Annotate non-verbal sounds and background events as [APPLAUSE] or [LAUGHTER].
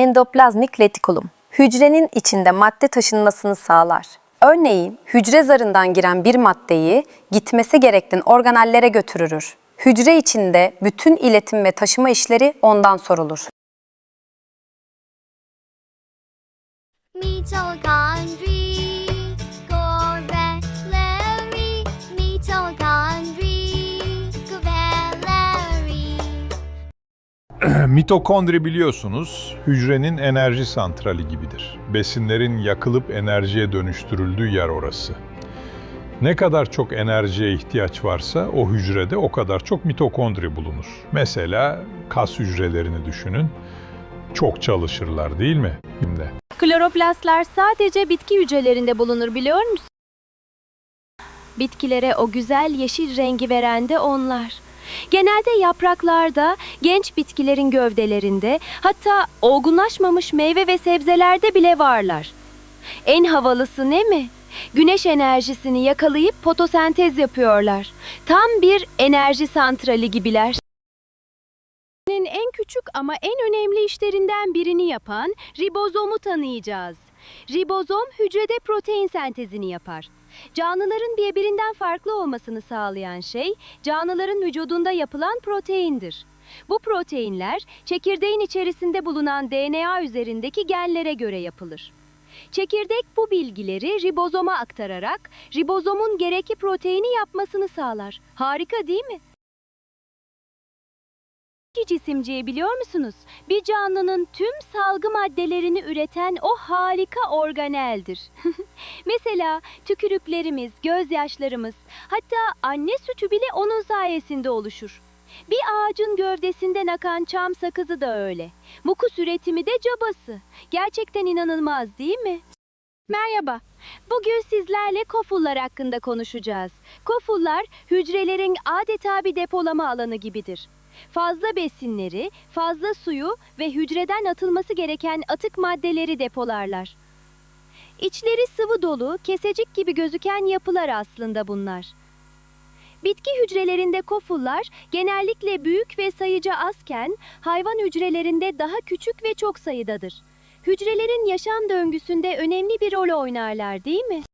Endoplazmik retikulum. Hücrenin içinde madde taşınmasını sağlar. Örneğin hücre zarından giren bir maddeyi gitmesi gereken organellere götürür. Hücre içinde bütün iletim ve taşıma işleri ondan sorulur. Gorvelary, [CLEARS THROAT] Mitokondri biliyorsunuz hücrenin enerji santrali gibidir. Besinlerin yakılıp enerjiye dönüştürüldüğü yer orası. Ne kadar çok enerjiye ihtiyaç varsa o hücrede o kadar çok mitokondri bulunur. Mesela kas hücrelerini düşünün. Çok çalışırlar değil mi? Şimdi. Kloroplastlar sadece bitki hücrelerinde bulunur biliyor musun? Bitkilere o güzel yeşil rengi veren de onlar. Genelde yapraklarda, genç bitkilerin gövdelerinde, hatta olgunlaşmamış meyve ve sebzelerde bile varlar. En havalısı ne mi? Güneş enerjisini yakalayıp fotosentez yapıyorlar. Tam bir enerji santrali gibiler. en küçük ama en önemli işlerinden birini yapan ribozomu tanıyacağız. Ribozom hücrede protein sentezini yapar. Canlıların birbirinden farklı olmasını sağlayan şey canlıların vücudunda yapılan proteindir. Bu proteinler çekirdeğin içerisinde bulunan DNA üzerindeki genlere göre yapılır. Çekirdek bu bilgileri ribozoma aktararak ribozomun gerekli proteini yapmasını sağlar. Harika değil mi? İki cisimciği biliyor musunuz? Bir canlının tüm salgı maddelerini üreten o harika organeldir. [LAUGHS] Mesela tükürüklerimiz, gözyaşlarımız, hatta anne sütü bile onun sayesinde oluşur. Bir ağacın gövdesinden akan çam sakızı da öyle. Mukus üretimi de cabası. Gerçekten inanılmaz değil mi? Merhaba. Bugün sizlerle kofullar hakkında konuşacağız. Kofullar hücrelerin adeta bir depolama alanı gibidir. Fazla besinleri, fazla suyu ve hücreden atılması gereken atık maddeleri depolarlar. İçleri sıvı dolu, kesecik gibi gözüken yapılar aslında bunlar. Bitki hücrelerinde kofullar genellikle büyük ve sayıca azken hayvan hücrelerinde daha küçük ve çok sayıdadır. Hücrelerin yaşam döngüsünde önemli bir rol oynarlar değil mi?